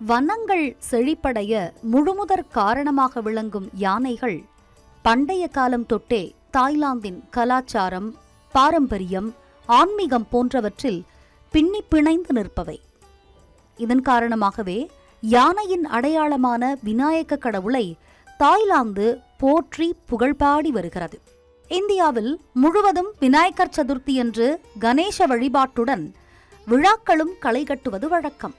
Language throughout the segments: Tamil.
வனங்கள் செழிப்படைய முழுமுதற் காரணமாக விளங்கும் யானைகள் பண்டைய காலம் தொட்டே தாய்லாந்தின் கலாச்சாரம் பாரம்பரியம் ஆன்மீகம் போன்றவற்றில் பின்னி பிணைந்து நிற்பவை. இதன் காரணமாகவே யானையின் அடையாளமான விநாயக கடவுளை தாய்லாந்து போற்றி புகழ்பாடி வருகிறது. இந்தியாவில் முழுவதும் விநாயகர் சதுர்த்தி என்று கணேச வழிபாட்டுடன் விழாக்களும் களை கட்டுவது வழக்கம்.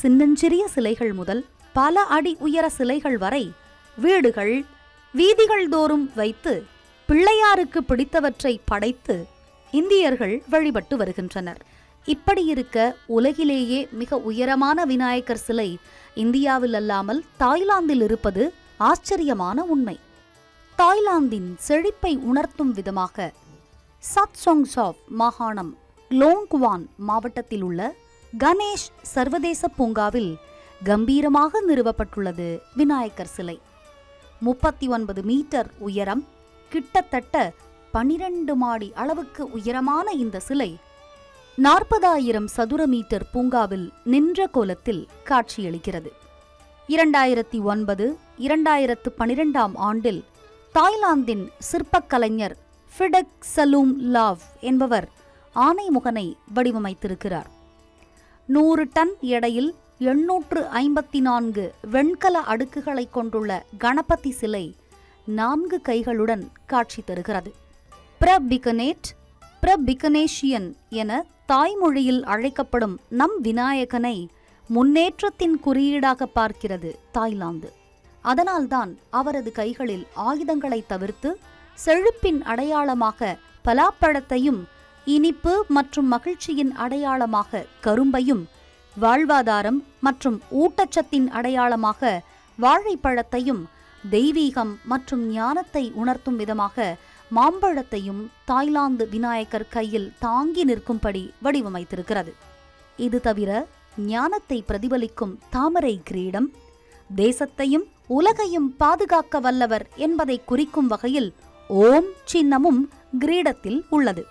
சின்னஞ்சிறிய சிலைகள் முதல் பல அடி உயர சிலைகள் வரை வீடுகள் வீதிகள் தோறும் வைத்து பிள்ளையாருக்கு பிடித்தவற்றை படைத்து இந்தியர்கள் வழிபட்டு வருகின்றனர். இப்படி இருக்க உலகிலேயே மிக உயரமான விநாயகர் சிலை இந்தியாவில் அல்லாமல் தாய்லாந்தில் இருப்பது ஆச்சரியமான உண்மை. தாய்லாந்தின் செழிப்பை உணர்த்தும் விதமாக சத் சத்சோங்சாவ் மாகாணம் லோங்குவான் மாவட்டத்தில் உள்ள கணேஷ் சர்வதேச பூங்காவில் கம்பீரமாக நிறுவப்பட்டுள்ளது விநாயகர் சிலை. முப்பத்தி ஒன்பது மீட்டர் உயரம் கிட்டத்தட்ட பனிரெண்டு மாடி அளவுக்கு உயரமான இந்த சிலை நாற்பதாயிரம் சதுர மீட்டர் பூங்காவில் நின்ற கோலத்தில் காட்சியளிக்கிறது. இரண்டாயிரத்தி ஒன்பது இரண்டாயிரத்து பனிரெண்டாம் ஆண்டில் தாய்லாந்தின் சிற்பக் கலைஞர் ஃபிடக் சலூம் லாவ் என்பவர் ஆனைமுகனை வடிவமைத்திருக்கிறார். நூறு டன் எடையில் எண்ணூற்று ஐம்பத்தி நான்கு வெண்கல அடுக்குகளை கொண்டுள்ள கணபதி சிலை நான்கு கைகளுடன் காட்சி தருகிறது. பிரபிகனேட் பிரபிகனேஷியன் என தாய்மொழியில் அழைக்கப்படும் நம் விநாயகனை முன்னேற்றத்தின் குறியீடாக பார்க்கிறது தாய்லாந்து. அதனால்தான் அவரது கைகளில் ஆயுதங்களை தவிர்த்து செழிப்பின் அடையாளமாக பலாப்பழத்தையும் இனிப்பு மற்றும் மகிழ்ச்சியின் அடையாளமாக கரும்பையும் வாழ்வாதாரம் மற்றும் ஊட்டச்சத்தின் அடையாளமாக வாழைப்பழத்தையும் தெய்வீகம் மற்றும் ஞானத்தை உணர்த்தும் விதமாக மாம்பழத்தையும் தாய்லாந்து விநாயகர் கையில் தாங்கி நிற்கும்படி வடிவமைத்திருக்கிறது. இது தவிர ஞானத்தை பிரதிபலிக்கும் தாமரை கிரீடம் தேசத்தையும் உலகையும் பாதுகாக்க வல்லவர் என்பதை குறிக்கும் வகையில் ஓம் சின்னமும் கிரீடத்தில் உள்ளது.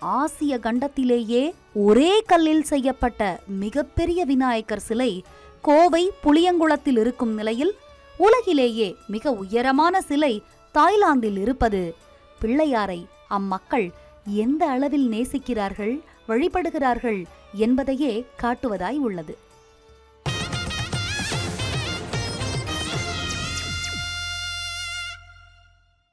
ஆசிய கண்டத்திலேயே ஒரே கல்லில் செய்யப்பட்ட மிகப்பெரிய விநாயகர் சிலை கோவை புளியங்குளத்தில் இருக்கும் நிலையில் உலகிலேயே மிக உயரமான சிலை தாய்லாந்தில் இருப்பது. பிள்ளையாரை அம்மக்கள் எந்த அளவில் நேசிக்கிறார்கள் வழிபடுகிறார்கள் என்பதையே காட்டுவதாய் உள்ளது.